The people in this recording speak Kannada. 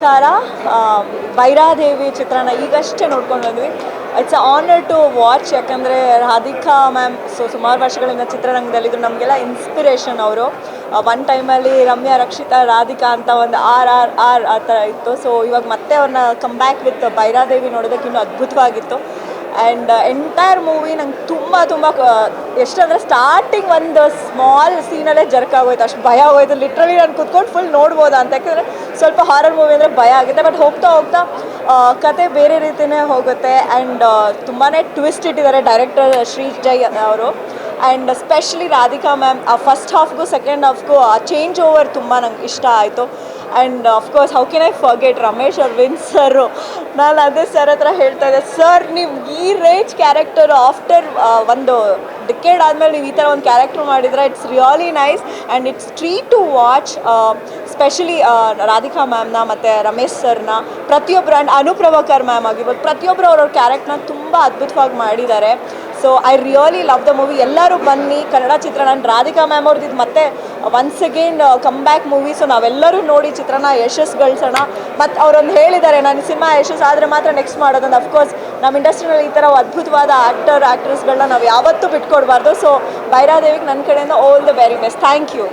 ಆ, ಭೈರಾದೇವಿ ಚಿತ್ರನ ಈಗಷ್ಟೇ ನೋಡ್ಕೊಂಡು ಬಂದ್ವಿ. ಇಟ್ಸ್ ಆನರ್ ಟು ವಾಚ್ ಯಾಕಂದರೆ ರಾಧಿಕಾ ಮ್ಯಾಮ್ ಸೊ ಸುಮಾರು ವರ್ಷಗಳಿಂದ ಚಿತ್ರರಂಗದಲ್ಲಿದ್ದರು ನಮಗೆಲ್ಲ ಇನ್ಸ್ಪಿರೇಷನ್ ಅವರು. ಒನ್ ಟೈಮಲ್ಲಿ ರಮ್ಯಾ ರಕ್ಷಿತಾ ರಾಧಿಕಾ ಅಂತ ಒಂದು ಆರ್ ಆರ್ ಆರ್ ಆ ಥರ ಇತ್ತು. ಸೊ ಇವಾಗ ಮತ್ತೆ ಅವ್ರನ್ನ ಕಮ್ ಬ್ಯಾಕ್ ವಿತ್ ಭೈರಾದೇವಿ ನೋಡೋದಕ್ಕೆ ಇನ್ನೂ ಅದ್ಭುತವಾಗಿತ್ತು. ಆ್ಯಂಡ್ ಎಂಟೈರ್ ಮೂವಿ ನಂಗೆ ತುಂಬ ತುಂಬ ಎಷ್ಟಂದರೆ ಸ್ಟಾರ್ಟಿಂಗ್ ಒಂದು ಸ್ಮಾಲ್ ಸೀನಲ್ಲೇ ಜರ್ಕ್ ಆಗೋಯ್ತು. ಅಷ್ಟು ಭಯ ಆಗೋಯ್ತು. ಲಿಟ್ರಲಿ ನಾನು ಕುತ್ಕೊಂಡು ಫುಲ್ ನೋಡ್ಬೋದಾ ಅಂತ. ಯಾಕಂದರೆ ಸ್ವಲ್ಪ ಹಾರರ್ ಮೂವಿ ಅಂದರೆ ಭಯ ಆಗುತ್ತೆ. ಬಟ್ ಹೋಗ್ತಾ ಹೋಗ್ತಾ ಕತೆ ಬೇರೆ ರೀತಿಯೇ ಹೋಗುತ್ತೆ. ಆ್ಯಂಡ್ ತುಂಬಾ ಟ್ವಿಸ್ಟ್ ಇಟ್ಟಿದ್ದಾರೆ ಡೈರೆಕ್ಟರ್ ಶ್ರೀ ಜೈ ಅವರು. ಆ್ಯಂಡ್ ಸ್ಪೆಷಲಿ ರಾಧಿಕಾ ಮ್ಯಾಮ್ ಆ ಫಸ್ಟ್ ಹಾಫ್ಗೂ ಸೆಕೆಂಡ್ ಹಾಫ್ಗೂ ಆ ಚೇಂಜ್ ಓವರ್ ತುಂಬ ನಂಗೆ ಇಷ್ಟ ಆಯಿತು. And of course how can I forget Ramesh Aravind sir ನಾನು ಅದೇ ಸರ್ ಹತ್ರ ಹೇಳ್ತಾ ಇದ್ದೆ ಸರ್ ನೀವು ಈ ರೇಂಜ್ ಕ್ಯಾರೆಕ್ಟರ್ ಆಫ್ಟರ್ ಒಂದು ಡಿಕೇಡ್ ಆದಮೇಲೆ ನೀವು ಈ ಥರ ಒಂದು ಕ್ಯಾರೆಕ್ಟರ್ ಮಾಡಿದ್ರೆ it's really nice and it's treat to watch specially Radhika ಮ್ಯಾಮ್ನ ಮತ್ತು ರಮೇಶ್ ಸರ್ನ ಪ್ರತಿಯೊಬ್ಬರು ಆ್ಯಂಡ್ ಅನುಪ್ರಭಾಕರ್ ಮ್ಯಾಮ್ ಆಗಿರ್ಬೋದು ಪ್ರತಿಯೊಬ್ಬರು ಅವ್ರವ್ರ ಕ್ಯಾರೆಕ್ಟರ್ನ ತುಂಬ ಅದ್ಭುತವಾಗಿ ಮಾಡಿದ್ದಾರೆ. So I really love the movie ಎಲ್ಲರೂ ಬನ್ನಿ. ಕನ್ನಡ ಚಿತ್ರ ನಾನು ರಾಧಿಕಾ ಮ್ಯಾಮ್ ಅವ್ರದ್ದು ಮತ್ತೆ once again come back movie so ನಾವೆಲ್ಲರೂ ನೋಡಿ ಚಿತ್ರನ, ಯಶಸ್ ಗಳಿಸೋಣ. ಮತ್ತು ಅವರೊಂದು ಹೇಳಿದ್ದಾರೆ, ನಾನು ಸಿನಿಮಾ ಯಶಸ್ ಆದರೆ ಮಾತ್ರ ನೆಕ್ಸ್ಟ್ ಮಾಡೋದಂತ ಅಫ್ಕೋರ್ಸ್ ನಮ್ಮ ಇಂಡಸ್ಟ್ರಿನಲ್ಲಿ ಈ ಥರ ಅದ್ಭುತವಾದ ಆ್ಯಕ್ಟರ್ ಆ್ಯಕ್ಟ್ರೆಸ್ಗಳನ್ನ ನಾವು ಯಾವತ್ತೂ ಬಿಟ್ಕೊಡ್ಬಾರ್ದು. ಸೊ ಭೈರಾದೇವಿಗೆ ನನ್ನ ಕಡೆಯಿಂದ all the very best thank you